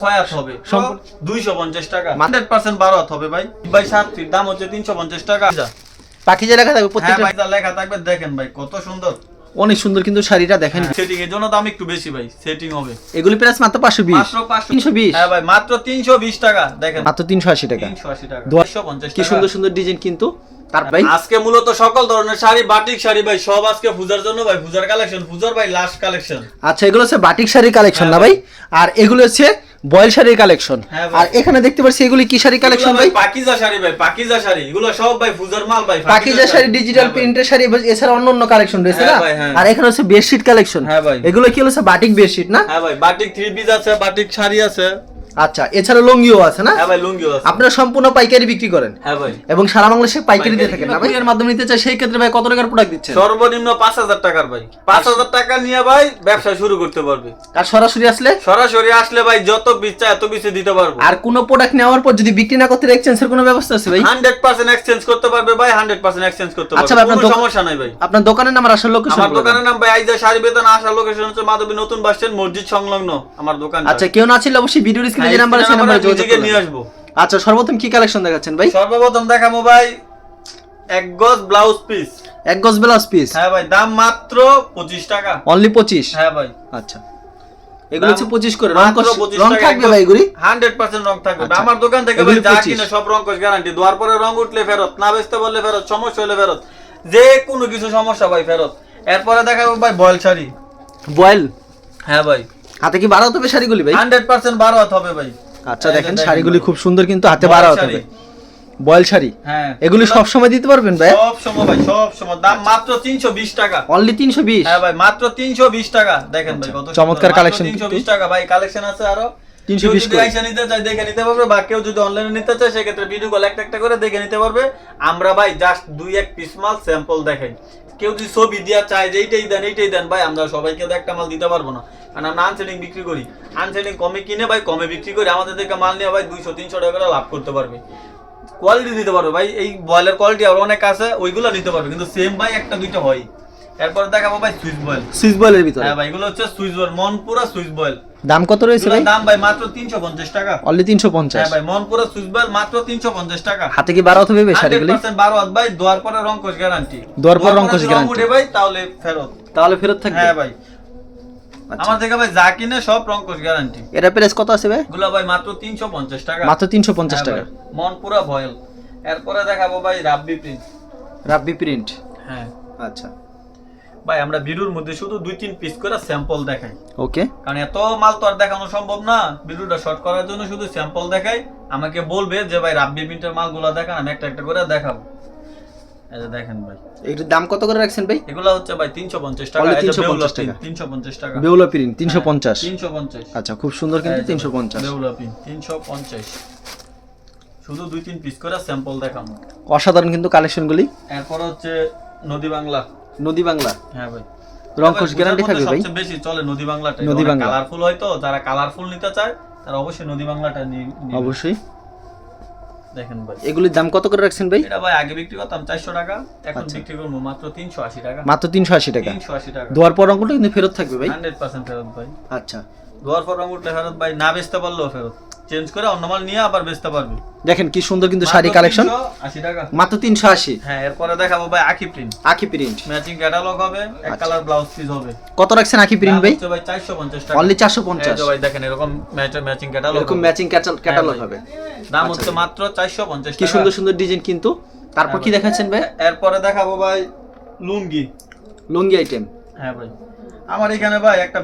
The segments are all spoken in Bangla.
হবে। দুইশো পঞ্চাশ টাকা। হান্ড্রেড পার্সেন্ট বারো হবে ভাই। ভাই সাত ফিট দাম হচ্ছে তিনশো পঞ্চাশ টাকা। পাখি যে। লেখা থাকবে প্রত্যেকটা লেখা থাকবে দেখেন ভাই কত সুন্দর। অনেক সুন্দর কিন্তু শাড়িটা দেখেন। সেটিং এর জন্য দাম একটু বেশি ভাই সেটিং হবে। এগুলি প্রাইস মাত্র পাঁচশো বিশ। মাত্র পাঁচশো তিনশো বিশ। হ্যাঁ ভাই মাত্র তিনশো বিশ টাকা দেখেন। মাত্র তিনশো আশি টাকা। তিনশো আশি টাকা। দোয়া- দুইশো পঞ্চাশ কি সুন্দর সুন্দর ডিজাইন কিন্তু। তার ভাই আজকে মূলত সকল ধরনের শাড়ি বাটিক শাড়ি ভাই সব আজকে পূজার জন্য ভাই পূজার কালেকশন পূজার ভাই লাস্ট কালেকশন আচ্ছা এগুলো হচ্ছে বাটিক শাড়ির কালেকশন না হ্যাঁ ভাই। আর এগুলো হচ্ছে বয়েল শাড়ির কালেকশন হ্যাঁ আর এখানে দেখতে পাচ্ছি এগুলি কি শাড়ি কালেকশন ভাই পাকিজা শাড়ি ভাই পাকিজা শাড়ি। এগুলো সব ভাই ফুজার মাল ভাই পাকিজা শাড়ি ডিজিটাল হ্যাঁ প্রিন্টের শাড়ি এছাড়া অন্য অন্য কালেকশন রয়েছে হ্যাঁ না? হ্যাঁ। আর এখানে হচ্ছে বেডশিট কালেকশন হ্যাঁ ভাই। এগুলো কি হচ্ছে বাটিক বেডশিট না? হ্যাঁ ভাই বাটিক থ্রি পিস আছে বাটিক শাড়ি আছে। আচ্ছা এছাড়া লুঙ্গিও আছে না? হ্যাঁ ভাই লুঙ্গিও আছে। আপনারা সম্পূর্ণ পাইকারি বিক্রি করেন? হ্যাঁ ভাই। এবং সারা বাংলাদেশে পাইকারি দিয়ে থাকেন না ভাই? এর মাধ্যমে নিতে চাই সেই ক্ষেত্রে ভাই কত টাকার প্রোডাক্ট দিচ্ছেন? সর্বনিম্ন পাঁচ হাজার টাকার ভাই। পাঁচ হাজার টাকা নিয়ে ভাই ব্যবসা শুরু করতে পারবে। আর সরাসরি আসলে? সরাসরি আসলে ভাই যত পিস এত পিসে দিতে পারব। আর কোনো প্রোডাক্ট নেওয়ার পর যদি বিক্রি না করতে এক্সচেঞ্জের কোনো ব্যবস্থা আছে ভাই? হান্ড্রেড পার্সেন্ট এক্সচেঞ্জ করতে পারবে ভাই হান্ড্রেড পার্সেন্ট এক্সচেঞ্জ করতে আচ্ছা পারবে। আপনার সমস্যা নাই ভাই। আপনার দোকানের নাম আর আসার লোকেশন আমার দোকানের নাম ভাই আইজা শাড়ি বেতন আসার লোকেশন হচ্ছে মাধবী নতুন বাস স্ট্যান্ড মসজিদ সংলগ্ন আমার দোকান আচ্ছা কেউ না ছিল অবশ্যই ভিডিওর স্ক্রিনে যে নাম্বার আছে নাম্বারে যোগাযোগ নিয়ে আসব। আচ্ছা সর্বপ্রথম কি কালেকশন দেখাচ্ছেন ভাই? সর্বপ্রথম দেখাবো ভাই এক গজ ব্লাউজ পিস এক গজ ব্লাউজ পিস হ্যাঁ ভাই দাম মাত্র পঁচিশ টাকা। অনলি পঁচিশ? হ্যাঁ ভাই। আচ্ছা। এগুলো হচ্ছে পঁচিশ করে রং 25 রং থাকবে ভাই এগুলি? 100% রং থাকবে। আমার দোকান থেকে ভাই যা কিনে সব রং কোশ গ্যারান্টি দোয়ার পরে রং উঠলে ফেরত না বেচতে বললে ফেরত সমস্যা হলে ফেরত। যে কোনো কিছু সমস্যা ভাই ফেরত। এরপরে দেখাবো ভাই বয়েল শাড়ি। বয়েল? হ্যাঁ ভাই। হাতে কি বাড়াতে হবে শাড়িগুলি ভাই? হান্ড্রেড পার্সেন্ট বারো হাত হবে ভাই। আচ্ছা দেখেন শাড়িগুলি খুব সুন্দর কিন্তু হাতে বয়েল বাড়া হতে শাড়ি। হবে। বয়েল শাড়ি? হ্যাঁ। এগুলি সব সময় দিতে পারবেন ভাই? সব সময় ভাই সব সময়। দাম মাত্র তিনশো বিশ টাকা। অনলি তিনশো বিশ? হ্যাঁ ভাই মাত্র তিনশো বিশ টাকা। দেখেন ভাই কত চমৎকার তিনশো বিশ টাকা। ভাই কালেকশন আছে আরও। 320 করে। আইসা নিতে দেখে নিতে পারবে। বা কেউ যদি অনলাইনে নিতে চায় সেক্ষেত্রে ভিডিও কল একটা একটা করে দেখে নিতে পারবে। আমরা ভাই জাস্ট দুই এক পিস মাল স্যাম্পল দেখাই। কেউ যদি ছবি দিয়া চায় যে এইটাই দেন এইটাই দেন, ভাই, আমরা সবাইকে তো একটা মাল দিতে পারব না। কারণ আমরা আনসেলিং বিক্রি করি। আনসেলিং কমে কিনে, ভাই, কমে বিক্রি করি আমাদের থেকে মাল নিয়ে, ভাই, দুইশো, তিনশো টাকা করে লাভ করতে পারবে। কোয়ালিটি দিতে পারবে, ভাই, এই বয়েলের কোয়ালিটি আরও অনেক আছে, ওইগুলো নিতে পারবে। কিন্তু সেম ভাই, একটা, দুইটা হয়। এরপর দেখাবো ভাই সুইচ বয়েল সুইচ বয়েলের ভিতরে। হ্যাঁ ভাই এগুলো হচ্ছে Swiss voile Monpura Swiss voile দাম কত রয়েছে ভাই? দাম ভাই মাত্র তিনশো পঞ্চাশ টাকা। অনলি তিনশো পঞ্চাশ। হ্যাঁ ভাই মনপুরা সুইচ বয়েল মাত্র তিনশো পঞ্চাশ টাকা। হাতে কি বাড়াতে হবে শাড়িগুলি? 100% বারো হাত ভাই দোয়ার পরে রংকশ গ্যারান্টি দোয়ার পরে রংকশ guarantee। উঠে ভাই তাহলে ফেরত। তাহলে ফেরত থাকবে? হ্যাঁ ভাই। আচ্ছা। আমার থেকে ভাই যা কিনে সব রংকশ গ্যারান্টি এটা প্রাইস কত আছে ভাই? গুলো ভাই মাত্র তিনশো পঞ্চাশ টাকা। মাত্র তিনশো পঞ্চাশ হ্যাঁ টাকা। মনপুরা ভয়েল। এরপরে দেখাবো ভাই রাব্বি প্রিন্ট রাব্বি প্রিন্ট হ্যাঁ। আচ্ছা। ভাই আমরা ভিডিওর মধ্যে শুধু দুই তিন পিস করে স্যাম্পল দেখাই। ওকে কারণ এত মাল তো আর দেখানো সম্ভব না। ভিডিওটা শর্ট করার জন্য শুধু স্যাম্পল দেখাই। আমাকে বলবে যে ভাই রাব্বি প্রিন্টের মালগুলো দেখান আমি একটা একটা করে দেখাবো। দেখেন ভাই। এটার দাম কত করে রাখছেন ভাই? এগুলো হচ্ছে ভাই তিনশো পঞ্চাশ টাকা 350 টাকা। বেউলা প্রিন্ট পঞ্চাশ। আচ্ছা খুব সুন্দর কিন্তু তিনশো পঞ্চাশ। ডেভেলপিং তিনশো পঞ্চাশ। শুধু দুই তিন পিস করে স্যাম্পল দেখাবো। অসাধারণ কিন্তু কালেকশনগুলি এরপর হচ্ছে নদী বাংলা। নদী বাংলা? হ্যাঁ ভাই। রংকশ গ্যারান্টি থাকবে ভাই? সবচেয়ে বেশি চলে নদী বাংলাটা নদী বাংলা। কালারফুল হয় তো যারা কালারফুল নিতে চায় তারা অবশ্যই নদী বাংলাটা অবশ্যই। দেখেন ভাই। এগুলির দাম কত করে রাখছেন ভাই? এটা ভাই আগে বিক্রি করতাম চারশো টাকা এখন আচ্ছা। বিক্রি করব মাত্র তিনশো আশি টাকা। মাত্র তিনশো আশি টাকা। তিনশো আশি টাকা। দোয়ার পর অঙ্কটা কিন্তু ফেরত থাকবে ভাই? হান্ড্রেড পার্সেন্ট ফেরত ভাই। আচ্ছা। দোয়ার পর রঙ ফেরত ভাই না বেচতে পারলেও ফেরত। চেঞ্জ করে অন্য মাল নিয়ে আবার বেচতে পারবে। দেখেন কি সুন্দর কিন্তু শাড়ি কালেকশন টাকা। মাত্র হ্যাঁ এরপরে দেখাবো ভাই আকি প্রিন্ট আখি প্রিন্ট ম্যাচিং ক্যাটালগ হবে এক। কালার ব্লাউজ পিস হবে। কত রাখছেন আখি প্রিন্ট ভাই? ভাই চারশো পঞ্চাশ টাকা। অনলি এই ভাই দেখেন এরকম ম্যাচিং ক্যাটালগ এরকম ম্যাচিং ক্যাটালগ হবে। দাম আচ্ছা। হচ্ছে মাত্র চারশো পঞ্চাশ কি সুন্দর সুন্দর ডিজাইন কিন্তু। তারপর হ্যাঁ কি। দেখাচ্ছেন ভাই? এরপরে দেখাবো ভাই লুঙ্গি। লুঙ্গি আইটেম হ্যাঁ ভাই। আমার এখানে ভাই একটা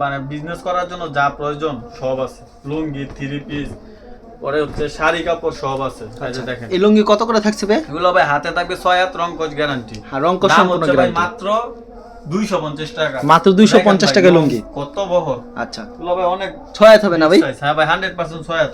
মানে বিজনেস করার জন্য যা প্রয়োজন সব আছে। লুঙ্গি থ্রি পিস পরে হচ্ছে শাড়ি কাপড় সব আছে। এই দেখেন। এই লুঙ্গি কত করে থাকছে ভাই? এগুলো ভাই হাতে থাকবে ছয় হাত রং কোচ গ্যারান্টি হ্যাঁ রং সম্পূর্ণ ভাই গ্যারান্টি মাত্র দুইশো পঞ্চাশ টাকা। মাত্র 250 টাকা লুঙ্গি। কত বহর? আচ্ছা। অনেক হবে না ভাই? হ্যাঁ ভাই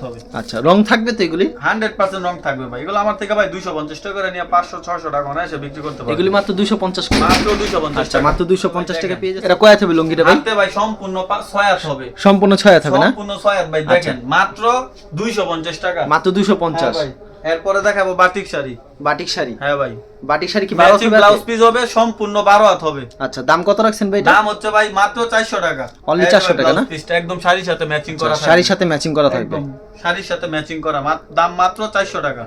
হবে। আচ্ছা রং থাকবে তো এগুলি? হান্ড্রেড পার্সেন্ট রং থাকবে ভাই। এগুলো আমার থেকে ভাই দুইশো পঞ্চাশ টাকা করে নিয়ে পাঁচশো ছয়শো টাকা অনায়াসে বিক্রি করতে পারবে। এগুলি মাত্র দুইশো পঞ্চাশ মাত্র দুইশো পঞ্চাশ আচ্ছা মাত্র দুইশো পঞ্চাশ টাকা পেয়ে যাচ্ছে। এটা কয় হাত হবে লুঙ্গিটা ভাই? হাতে ভাই সম্পূর্ণ পা- ছয় হবে। সম্পূর্ণ ছয় হবে না? সম্পূর্ণ ছয় হাত ভাই দেখেন মাত্র দুইশো পঞ্চাশ টাকা। মাত্র দুইশো হ্যাঁ পঞ্চাশ ভাই। এরপরে দেখাবো বাটিক শাড়ি। বাটিক শাড়ি? হ্যাঁ ভাই। বাটিক শাড়ি কি বারো ম্যাচিং হবে ব্লাউজ পিস হবে সম্পূর্ণ বারো হাত হবে। আচ্ছা দাম কত রাখছেন ভাই দাম হচ্ছে ভাই মাত্র চারশো টাকা। এই 400 টাকা না? পিসটা একদম শাড়ির সাথে ম্যাচিং করা আচ্ছা, থাকবে। শাড়ির সাথে ম্যাচিং করা থাকবে। শাড়ির সাথে ম্যাচিং করা দাম মাত্র চারশো টাকা।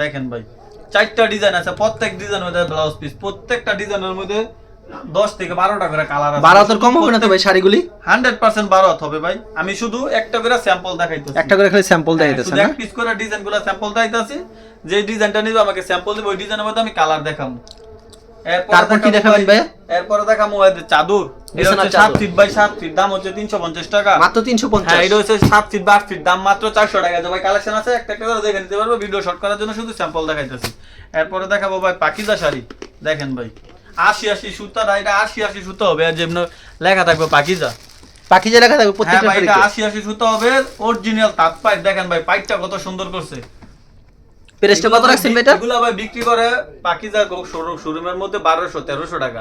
দেখেন ভাই চারটা ডিজাইন আছে প্রত্যেক ডিজাইন মধ্যে ব্লাউজ পিস প্রত্যেকটা ডিজাইনের মধ্যে দশ থেকে বারোটা করে কালার আছে। কম হবে না তো ভাই শাড়িগুলি? হান্ড্রেড পার্সেন্ট হবে ভাই। আমি শুধু একটা করে স্যাম্পল দেখাইতেছি। একটা করে খালি স্যাম্পল হ্যাঁ, দেখাইতেছে না এক পিস করে স্যাম্পল দেখাইতেছি। যে ডিজাইনটা নিবে আমাকে স্যাম্পল দিবে ওই ডিজাইনের মধ্যে আমি কালার দেখাবো। তারপর কি দেখাবেন ভাই-? এরপরে দেখাবো চাদর। সাত ফিট বাই সাত ফিট দাম হচ্ছে তিনশো পঞ্চাশ টাকা। মাত্র তিনশো হ্যাঁ পঞ্চাশ এটা হচ্ছে সাত ফিট বা আট ফিট দাম মাত্র চারশো টাকা। ভাই কালেকশন আছে একটা একটা দেখে নিতে পারব। ভিডিও শর্ট করার জন্য শুধু স্যাম্পল দেখাইতেছি। এরপরে দেখাবো ভাই পাকিজা শাড়ি। দেখেন ভাই। আশি আশি সুতা না এটা আশি আশি সুতা হবে আর যেমন লেখা থাকবে পাকিজা। পাখি যে লেখা থাকবে হ্যাঁ প্রত্যেকটা ভাই এটা আশি আশি সুতা হবে অরিজিনাল তাঁত পাইট দেখেন ভাই পাইটটা কত সুন্দর করছে। প্রেসটা কত রাখছেন ভাই এটা এগুলো ভাই বিক্রি করে পাকিজা শোরুমের মধ্যে বারোশো তেরোশো টাকা।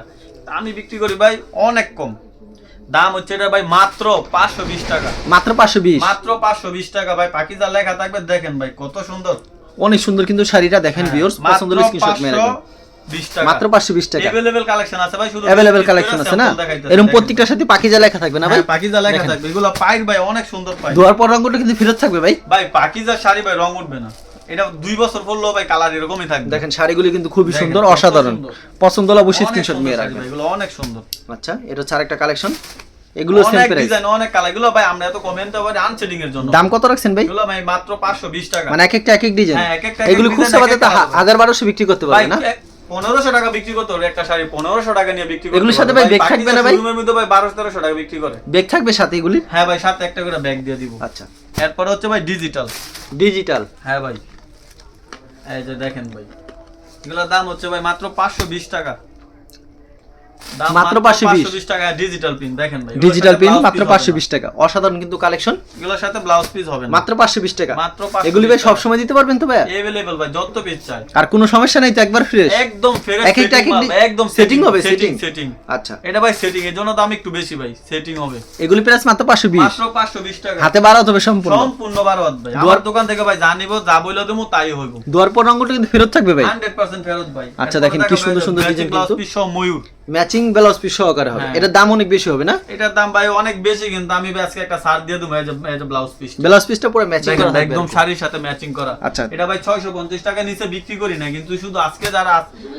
আমি বিক্রি করি ভাই অনেক কম। দাম হচ্ছে এটা ভাই মাত্র পাঁচশো বিশ টাকা। মাত্র পাঁচশো বিশ? মাত্র পাঁচশো বিশ টাকা ভাই। পাকিজা লেখা থাকবে দেখেন ভাই কত সুন্দর। অনেক সুন্দর কিন্তু শাড়িটা দেখেন ভিউয়ার্স হ্যাঁ, পছন্দ হলে স্ক্রিনশট মেরে মাত্র পাঁচশো বিশ টাকা। অ্যাভেলেবেল কালেকশন আছে ভাই শুধু অ্যাভেলেবেল কালেকশন আছে না? এরকম প্রত্যেকটার সাথে লেখা থাকবে না ভাই? হ্যাঁ, পাকিজা লেখা থাকবে। এগুলো পাইর ভাই অনেক সুন্দর পাই ধোয়ার পর রঙটা কিন্তু ফেরত থাকবে ভাই? ভাই পাকিজা শাড়ি ভাই রং উঠবে না। এটা দুই বছর পরলেও ভাই কালার এরকমই থাকবে। দেখেন শাড়িগুলি কিন্তু খুবই সুন্দর অসাধারণ। পছন্দ হলে অবশ্যই স্ক্রিনশট সুন্দর রাখবেন। এগুলো অনেক সুন্দর। আচ্ছা এটা হচ্ছে আরেকটা কালেকশন এগুলো সেম প্রাইস ডিজাইন অনেক কালার এগুলো ভাই আমরা এত কমেন্ট আনসেলিং এর জন্য। দাম কত রাখছেন ভাই? এগুলো ভাই মাত্র 520 টাকা। মানে এক একটা এক এক ডিজাইন হ্যাঁ, এক একটা এক এক এগুলো খুচরা এক বাজারে একটা আলাদা। হাজার বারোশো বিক্রি করতে পারবে না? পনেরোশো টাকা বিক্রি করতে হবে একটা শাড়ি পনেরোশো টাকা নিয়ে বিক্রি করতে এগুলোর সাথে ভাই ব্যাগ থাকবে না ভাই? রুমের মধ্যে ভাই বারোশো তেরোশো টাকা বিক্রি করে। ব্যাগ থাকবে সাথে এগুলি হ্যাঁ ভাই সাথে একটা করে ব্যাগ দিয়ে দিব। আচ্ছা। এরপর হচ্ছে ভাই ডিজিটাল ডিজিটাল হ্যাঁ ভাই। এই যে দেখেন ভাই। এগুলোর দাম হচ্ছে ভাই মাত্র পাঁচশো বিশ টাকা। মাত্র 520 520 টাকা ডিজিটাল পিন দেখেন ভাই। ডিজিটাল পিন মাত্র পাঁচশো বিশ টাকা। অসাধারণ কিন্তু কালেকশন এগুলোর সাথে ব্লাউজ পিস হবে না। মাত্র পাঁচশো বিশ টাকা। মাত্র 520 এগুলি ভাই টাকা। সবসময় দিতে পারবেন তো ভাই এভেলেবল ভাই যত পিস চাই। আর কোনো সমস্যা নেই তো একবার ফ্রেশ একদম ফ্রেশ এক একটা একদম setting হবে, সেটিং সেটিং আচ্ছা। এটা ভাই সেটিং এর জন্য দাম একটু বেশি ভাই সেটিং হবে। এগুলি প্রাইস মাত্র পাঁচশো বিশ। মাত্র 520 টাকা। হাতে বাড়া হবে সম্পূর্ণ। সম্পূর্ণ ভাই। আমার দোকান থেকে ভাই জানিব যা বইলো দেবো তাই হইব। দুয়ার পর রঙটা কিন্তু ফেরত থাকবে ভাই। 100% ফেরত ভাই। আচ্ছা, দেখেন কি সুন্দর সুন্দর blouse কিন্তু। ময়ূর। ম্যাচিং ব্লাউজ পিস সহকারে হবে হ্যাঁ। এটার দাম অনেক বেশি হবে না এটার দাম ভাই অনেক বেশি কিন্তু আমি আজকে একটা ছাড় দিয়ে দেবো এই যে এই যে ব্লাউজ পিস ব্লাউজ পিসটা পুরো ম্যাচিং করা একদম শাড়ির সাথে ম্যাচিং করা আচ্ছা। এটা ভাই 650 টাকা নিচে বিক্রি করি না কিন্তু শুধু আজকে যারা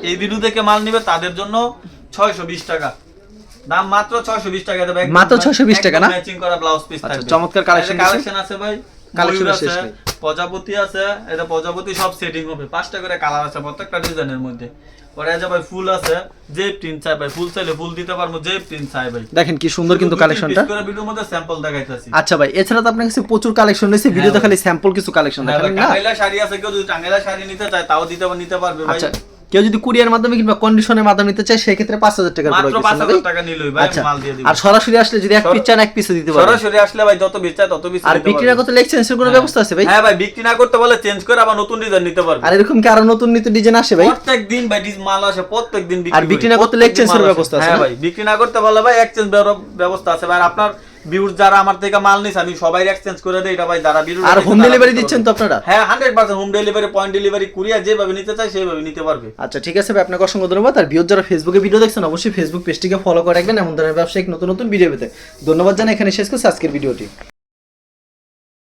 এই ভিডিও থেকে মাল নিবে তাদের জন্য 620 টাকা দাম মাত্র 620 টাকা দেবে মাত্র 620 টাকা না? ম্যাচিং করা ব্লাউজ পিস আচ্ছা, থাকবে চমৎকার collection আছে। কালেকশন আছে ভাই এর শেষ নেই। প্রজাপতি আছে এটা প্রজাপতি সব সেটিং হবে পাঁচটা করে কালার আছে প্রত্যেকটা ডিজাইনের মধ্যে পরে এই ভাই ফুল আছে যে প্রিন্ট চাই ভাই। ফুল চাইলে ফুল দিতে পারব যে প্রিন্ট চাই ভাই। দেখেন কি সুন্দর কিন্তু কালেকশনটা করে ভিডিওর মধ্যে স্যাম্পল দেখাইতাছি। আচ্ছা ভাই এছাড়া তো আপনার কাছে প্রচুর কালেকশন রয়েছে ভিডিওতে হ্যাঁ খালি স্যাম্পল কিছু কালেকশন হ্যাঁ দেখাবেন না? টাঙ্গাইলা শাড়ি আছে কেউ যদি টাঙ্গাইলা শাড়ি নিতে চায় তাও দিতে নিতে পারবে ভাই। আচ্ছা কেউ যদি কুরিয়ার মাধ্যমে কিংবা কন্ডিশনের মাধ্যমে নিতে চায় সেক্ষেত্রে পাঁচ হাজার টাকার মাত্র প্রোডাক্ট পাঁচ হাজার টাকা নিলই ভাই আচ্ছা মাল দিয়ে দিব। আর সরাসরি আসলে যদি এক পিস চান এক পিসে দিতে পারবেন সরাসরি আসলে ভাই যত পিস চায় তত পিস আর বিক্রি না পারবে। করতে লেকচেন্সের কোনো হ্যাঁ। ব্যবস্থা আছে ভাই? হ্যাঁ ভাই বিক্রি না করতে বলে চেঞ্জ করে আবার নতুন ডিজাইন নিতে পারবে। আর এরকম কি আরও নতুন নিত্য ডিজাইন আসে ভাই? প্রত্যেক দিন ভাই ডিজ মাল আসে প্রত্যেক দিন বিক্রি আর বিক্রি না করতে exchange এর ব্যবস্থা আছে হ্যাঁ ভাই বিক্রি না করতে বলে ভাই এক্সচেঞ্জ ব্যবস্থা আছে ভাই। আর আপনার ভিউজ যারা আমার থেকে মাল নিছে আমি সবাই এক্সচেঞ্জ করে দেই এটা ভাই যারা ভিডিও আর হোম ডেলিভারি দিচ্ছেন তো আপনারা? হ্যাঁ hundred percent home delivery point delivery courier যেভাবে নিতে চাই সেভাবে নিতে পারবে। আচ্ছা ঠিক আছে ভাই আপনাকে অসংখ্য ধন্যবাদ। আর ভিউজ যারা ফেসবুকে ভিডিও দেখছেন অবশ্যই ফেসবুক পেজটিকে ফলো করে রাখবেন। এমন ধরনের ব্যবসায়িক নতুন নতুন ভিডিও পেতে। ধন্যবাদ জানাই এখানে শেষ করছি আজকের ভিডিওটি